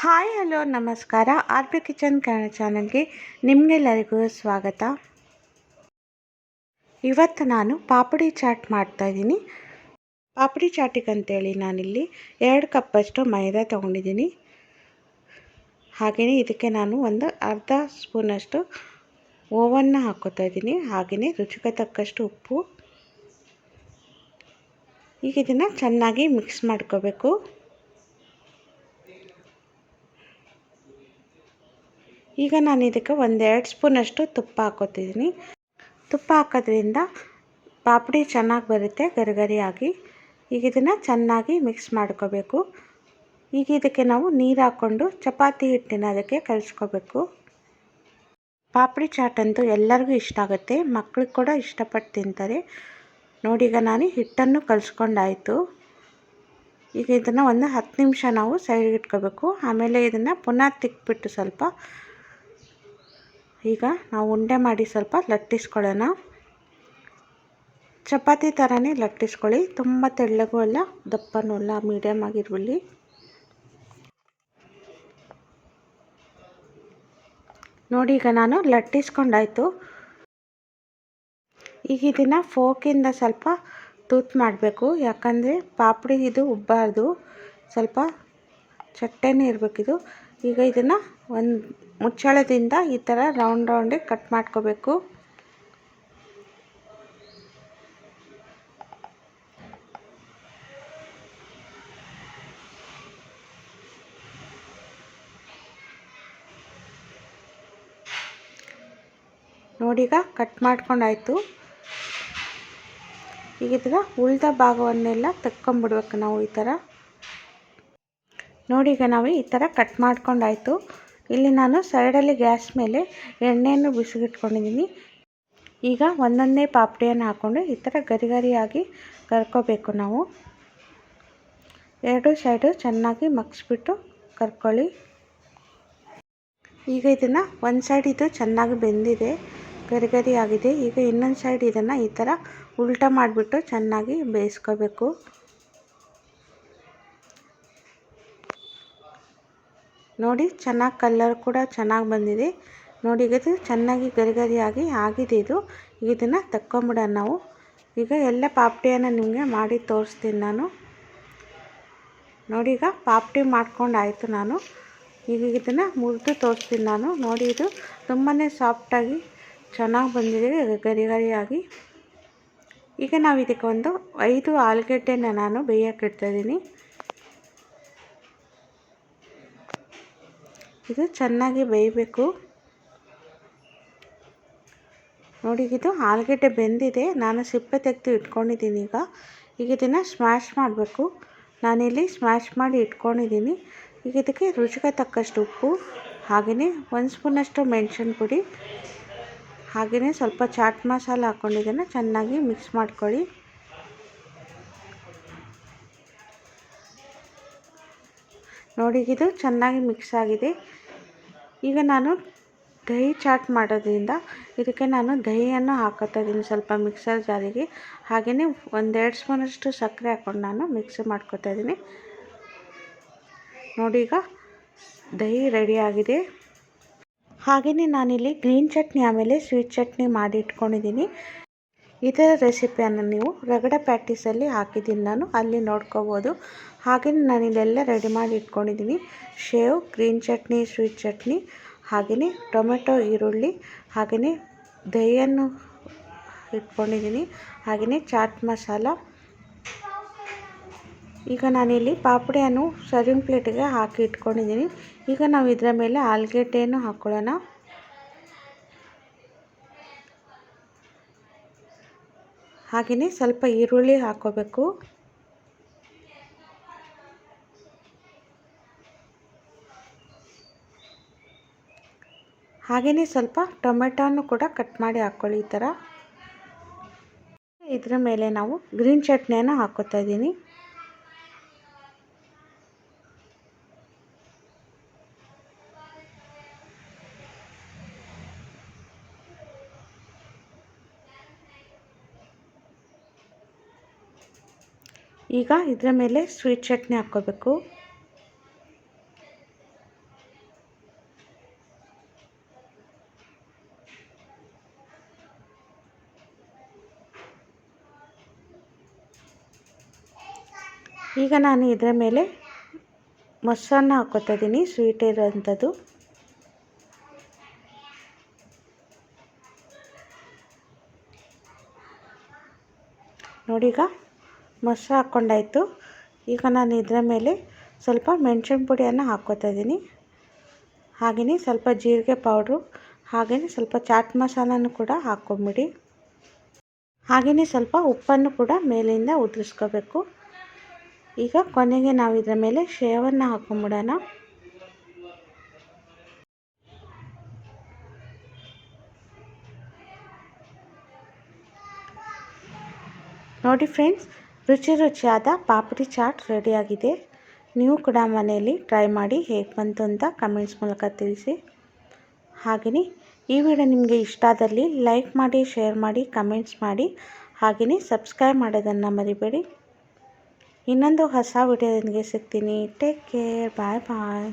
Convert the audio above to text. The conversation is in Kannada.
ಹಾಯ್, ಹಲೋ, ನಮಸ್ಕಾರ. ಆರ್ ಬಿ ಕಿಚನ್ ಕನ್ನಡ ಚಾನಲ್ಗೆ ನಿಮಗೆಲ್ಲರಿಗೂ ಸ್ವಾಗತ. ಇವತ್ತು ನಾನು ಪಾಪಡಿ ಚಾಟ್ ಮಾಡ್ತಾಯಿದ್ದೀನಿ ಪಾಪಡಿ ಚಾಟಿಗಂತೇಳಿ ನಾನಿಲ್ಲಿ ಎರಡು ಕಪ್ಪಷ್ಟು ಮೈದಾ ತೊಗೊಂಡಿದ್ದೀನಿ. ಹಾಗೆಯೇ ಇದಕ್ಕೆ ನಾನು ಒಂದು ಅರ್ಧ ಸ್ಪೂನಷ್ಟು ಓವನ್ನ ಹಾಕೋತಾ ಇದ್ದೀನಿ. ಹಾಗೆಯೇ ರುಚಿಗೆ ತಕ್ಕಷ್ಟು ಉಪ್ಪು. ಈಗ ಇದನ್ನು ಚೆನ್ನಾಗಿ ಮಿಕ್ಸ್ ಮಾಡ್ಕೋಬೇಕು. ಈಗ ನಾನು ಇದಕ್ಕೆ ಒಂದೆರಡು ಸ್ಪೂನಷ್ಟು ತುಪ್ಪ ಹಾಕೋತಿದ್ದೀನಿ ತುಪ್ಪ ಹಾಕೋದ್ರಿಂದ ಪಾಪಡಿ ಚೆನ್ನಾಗಿ ಬರುತ್ತೆ, ಗರಿಗರಿಯಾಗಿ. ಈಗ ಇದನ್ನು ಚೆನ್ನಾಗಿ ಮಿಕ್ಸ್ ಮಾಡ್ಕೋಬೇಕು. ಈಗ ಇದಕ್ಕೆ ನಾವು ನೀರು ಹಾಕ್ಕೊಂಡು ಚಪಾತಿ ಹಿಟ್ಟಿನ ಅದಕ್ಕೆ ಕಲಿಸ್ಕೋಬೇಕು. ಪಾಪಡಿ ಚಾಟ್ ಅಂತೂ ಎಲ್ಲರಿಗೂ ಇಷ್ಟ ಆಗುತ್ತೆ, ಮಕ್ಳಿಗೆ ಕೂಡ ಇಷ್ಟಪಟ್ಟು ತಿಂತಾರೆ. ನೋಡಿ, ಈಗ ನಾನು ಹಿಟ್ಟನ್ನು ಕಲಿಸ್ಕೊಂಡಾಯಿತು. ಈಗ ಇದನ್ನು ಒಂದು ಹತ್ತು ನಿಮಿಷ ನಾವು ಸೈಡ್ಗೆ ಇಟ್ಕೋಬೇಕು. ಆಮೇಲೆ ಇದನ್ನು ಪುನಃ ತಿಕ್ಬಿಟ್ಟು ಸ್ವಲ್ಪ ಈಗ ನಾವು ಉಂಡೆ ಮಾಡಿ ಸ್ವಲ್ಪ ಲಟ್ಟಿಸ್ಕೊಳ್ಳೋಣ. ಚಪಾತಿ ಥರನೇ ಲಟ್ಟಿಸ್ಕೊಳ್ಳಿ. ತುಂಬ ತೆಳ್ಳಗೂ ಅಲ್ಲ, ದಪ್ಪನೂ ಅಲ್ಲ ಮೀಡಿಯಮ್ ಆಗಿರಲಿ ನೋಡಿ, ಈಗ ನಾನು ಲಟ್ಟಿಸ್ಕೊಂಡಾಯಿತು. ಈಗ ಇದನ್ನು ಫೋಕಿಂದ ಸ್ವಲ್ಪ ತೂತು ಮಾಡಬೇಕು. ಯಾಕಂದರೆ ಪಾಪಡಿ ಇದು ಉಬ್ಬಾರ್ದು. ಸ್ವಲ್ಪ ಚಟ್ಟೆನೇ ಇರಬೇಕಿದು ಈಗ ಇದನ್ನು ಒಂದು ಮುಚ್ಚಳದಿಂದ ಈ ಥರ ರೌಂಡ್ ರೌಂಡಿಗೆ ಕಟ್ ಮಾಡ್ಕೋಬೇಕು. ಈಗ ಕಟ್ ಮಾಡ್ಕೊಂಡಾಯಿತು. ಈಗ ಇದರ ಉಳಿದ ಭಾಗವನ್ನೆಲ್ಲ ತಕ್ಕೊಂಬಿಡ್ಬೇಕು ನಾವು ಈ ಥರ ನೋಡಿ ಈಗ ನಾವು ಈ ಥರ ಕಟ್ ಮಾಡ್ಕೊಂಡಾಯಿತು. ಇಲ್ಲಿ ನಾನು ಸೈಡಲ್ಲಿ ಗ್ಯಾಸ್ ಮೇಲೆ ಎಣ್ಣೆಯನ್ನು ಬಿಸಿಗಿಟ್ಕೊಂಡಿದ್ದೀನಿ ಈಗ ಒಂದೊಂದೇ ಪಾಪಡಿಯನ್ನು ಹಾಕ್ಕೊಂಡು ಈ ಥರ ಗರಿ ಗರಿಯಾಗಿ ಕರ್ಕೋಬೇಕು ನಾವು. ಎರಡು ಸೈಡು ಚೆನ್ನಾಗಿ ಮಗ್ಸ್ಬಿಟ್ಟು ಕರ್ಕೊಳ್ಳಿ. ಈಗ ಇದನ್ನು ಒಂದು ಸೈಡ್ ಇದು ಚೆನ್ನಾಗಿ ಬೆಂದಿದೆ ಗರಿ ಗರಿ ಆಗಿದೆ ಈಗ ಇನ್ನೊಂದು ಸೈಡ್ ಇದನ್ನು ಈ ಥರ ಉಲ್ಟಾ ಮಾಡಿಬಿಟ್ಟು ಚೆನ್ನಾಗಿ ಬೇಯಿಸ್ಕೋಬೇಕು. ನೋಡಿ, ಚೆನ್ನಾಗಿ ಕಲ್ಲರ್ ಕೂಡ ಚೆನ್ನಾಗಿ ಬಂದಿದೆ. ನೋಡಿ ಇದು ಚೆನ್ನಾಗಿ ಗರಿಗರಿಯಾಗಿ ಆಗಿದೆ ಇದು. ಇದನ್ನು ತಕ್ಕೊಂಬಿಡೋಣ ನಾವು. ಈಗ ಎಲ್ಲ ಪಾಪ್ಟಿಯನ್ನು ನಿಮಗೆ ಮಾಡಿ ತೋರಿಸ್ತೀನಿ ನಾನು. ನೋಡಿ, ಈಗ ಪಾಪ್ಟಿ ಮಾಡ್ಕೊಂಡು ಆಯಿತು ನಾನು. ಈಗ ಇದನ್ನು ಮುರಿದು ತೋರಿಸ್ತೀನಿ ನಾನು. ನೋಡಿ, ಇದು ತುಂಬಾ ಸಾಫ್ಟಾಗಿ ಚೆನ್ನಾಗಿ ಬಂದಿದೆ ಗರಿಗರಿಯಾಗಿ. ಈಗ ನಾವು ಇದಕ್ಕೆ ಒಂದು ಐದು ಆಲೂಗಡ್ಡೆನ ನಾನು ಬೇಯಕ್ಕೆ ಇಡ್ತಾಯಿದ್ದೀನಿ ಇದು ಚೆನ್ನಾಗಿ ಬೇಯಬೇಕು. ನೋಡಿ, ಇದು ಆಲೂಗಡ್ಡೆ ಬೆಂದಿದೆ. ನಾನು ಸಿಪ್ಪೆ ತೆಗೆದು ಇಟ್ಕೊಂಡಿದ್ದೀನಿ ಈಗ. ಈಗ ಇದನ್ನು ಸ್ಮ್ಯಾಶ್ ಮಾಡಬೇಕು. ನಾನಿಲ್ಲಿ ಸ್ಮ್ಯಾಶ್ ಮಾಡಿ ಇಟ್ಕೊಂಡಿದ್ದೀನಿ. ಈಗ ಇದಕ್ಕೆ ರುಚಿಗೆ ತಕ್ಕಷ್ಟು ಉಪ್ಪು, ಹಾಗೆಯೇ ಒಂದು ಸ್ಪೂನಷ್ಟು ಮೆಣಸಿನ ಪುಡಿ, ಹಾಗೆಯೇ ಸ್ವಲ್ಪ ಚಾಟ್ ಮಸಾಲ ಹಾಕ್ಕೊಂಡಿದ್ದನ್ನು ಚೆನ್ನಾಗಿ ಮಿಕ್ಸ್ ಮಾಡ್ಕೊಳ್ಳಿ. ನೋಡಿ, ಇದು ಚೆನ್ನಾಗಿ ಮಿಕ್ಸ್ ಆಗಿದೆ. ಈಗ ನಾನು ದಹಿ ಚಾಟ್ ಮಾಡೋದ್ರಿಂದ ಇದಕ್ಕೆ ನಾನು ದಹಿಯನ್ನು ಹಾಕುತ್ತಾ ಇದ್ದೀನಿ ಸ್ವಲ್ಪ ಮಿಕ್ಸರ್ ಜಾರಿಗೆ. ಹಾಗೆಯೇ ಒಂದೆರಡು ಸ್ಪೂನಷ್ಟು ಸಕ್ಕರೆ ಹಾಕ್ಕೊಂಡು ನಾನು ಮಿಕ್ಸ್ ಮಾಡ್ಕೊತಾ ಇದ್ದೀನಿ. ನೋಡಿ, ಈಗ ದಹಿ ರೆಡಿಯಾಗಿದೆ ಹಾಗೆಯೇ ನಾನಿಲ್ಲಿ ಗ್ರೀನ್ ಚಟ್ನಿ ಆಮೇಲೆ ಸ್ವೀಟ್ ಚಟ್ನಿ ಮಾಡಿ ಇಟ್ಕೊಂಡಿದ್ದೀನಿ. ಇದರ ರೆಸಿಪಿಯನ್ನು ನೀವು ರಗಡ ಪ್ಯಾಟೀಸಲ್ಲಿ ಹಾಕಿದ್ದೀನಿ ನಾನು, ಅಲ್ಲಿ ನೋಡ್ಕೋಬೋದು. ಹಾಗೆಯೇ ನಾನಿಲ್ಲೆಲ್ಲ ರೆಡಿ ಮಾಡಿ ಇಟ್ಕೊಂಡಿದ್ದೀನಿ. ಶೇವ್ ಗ್ರೀನ್ ಚಟ್ನಿ ಸ್ವೀಟ್ ಚಟ್ನಿ ಹಾಗೆಯೇ ಟೊಮೆಟೊ, ಈರುಳ್ಳಿ ಹಾಗೆಯೇ ದಹಿಯನ್ನು ಇಟ್ಕೊಂಡಿದ್ದೀನಿ. ಹಾಗೆಯೇ ಚಾಟ್ ಮಸಾಲ. ಈಗ ನಾನಿಲ್ಲಿ ಪಾಪಡಿಯನ್ನು ಸರ್ವಿಂಗ್ ಪ್ಲೇಟಿಗೆ ಹಾಕಿ ಇಟ್ಕೊಂಡಿದ್ದೀನಿ. ಈಗ ನಾವು ಇದರ ಮೇಲೆ ಆಲೂಗೆಡ್ಡೆಯನ್ನು ಹಾಕ್ಕೊಳ್ಳೋಣ ಹಾಗೆಯೇ ಸ್ವಲ್ಪ ಈರುಳ್ಳಿ ಹಾಕ್ಕೋಬೇಕು ಹಾಗೆಯೇ ಸ್ವಲ್ಪ ಟೊಮೆಟೋನು ಕೂಡ ಕಟ್ ಮಾಡಿ ಹಾಕ್ಕೊಳ್ಳಿ ಈ ಥರ. ಇದರ ಮೇಲೆ ನಾವು ಗ್ರೀನ್ ಚಟ್ನಿಯನ್ನು ಹಾಕೋತಾ ಇದ್ದೀನಿ. ಈಗ ಇದರ ಮೇಲೆ ಸ್ವೀಟ್ ಚಟ್ನಿ ಹಾಕ್ಕೋಬೇಕು. ಈಗ ನಾನು ಇದರ ಮೇಲೆ ಮೊಸರನ್ನ ಹಾಕ್ಕೋತಾ ಇದ್ದೀನಿ ಸ್ವೀಟ್ ಇರೋವಂಥದ್ದು. ನೋಡಿ ಈಗ ಮೊಸರು ಹಾಕ್ಕೊಂಡಾಯಿತು ಈಗ ನಾನು ಇದರ ಮೇಲೆ ಸ್ವಲ್ಪ ಮೆಣಸಿನ ಪುಡಿಯನ್ನು ಹಾಕ್ಕೋತಾ ಹಾಗೆಯೇ ಸ್ವಲ್ಪ ಜೀರಿಗೆ ಪೌಡ್ರು, ಹಾಗೆಯೇ ಸ್ವಲ್ಪ ಚಾಟ್ ಮಸಾಲನೂ ಕೂಡ ಹಾಕ್ಕೊಂಬಿಡಿ ಹಾಗೆಯೇ ಸ್ವಲ್ಪ ಉಪ್ಪನ್ನು ಕೂಡ ಮೇಲಿಂದ ಉದುರಿಸ್ಕೋಬೇಕು. ಈಗ ಕೊನೆಗೆ ನಾವು ಇದರ ಮೇಲೆ ಶೇವನ್ನು ಹಾಕೊಂಬಿಡೋಣ. ನೋಡಿ ಫ್ರೆಂಡ್ಸ್, ರುಚಿ ರುಚಿಯಾದ ಪಾಪಡಿ ಚಾಟ್ ರೆಡಿಯಾಗಿದೆ. ನೀವು ಕೂಡ ಮನೆಯಲ್ಲಿ ಟ್ರೈ ಮಾಡಿ ಹೇಗೆ ಬಂತು ಅಂತ ಕಮೆಂಟ್ಸ್ ಮೂಲಕ ತಿಳಿಸಿ. ಹಾಗೆಯೇ ಈ ವಿಡಿಯೋ ನಿಮಗೆ ಇಷ್ಟ ಆದಲ್ಲಿ ಲೈಕ್ ಮಾಡಿ, ಶೇರ್ ಮಾಡಿ, ಕಮೆಂಟ್ಸ್ ಮಾಡಿ. ಹಾಗೆಯೇ ಸಬ್ಸ್ಕ್ರೈಬ್ ಮಾಡೋದನ್ನು ಮರಿಬೇಡಿ. ಇನ್ನೊಂದು ಹೊಸ ವಿಡಿಯೋದೊಂದಿಗೆ ಸಿಗ್ತೀನಿ. ಟೇಕ್ ಕೇರ್ ಬಾಯ್ ಬಾಯ್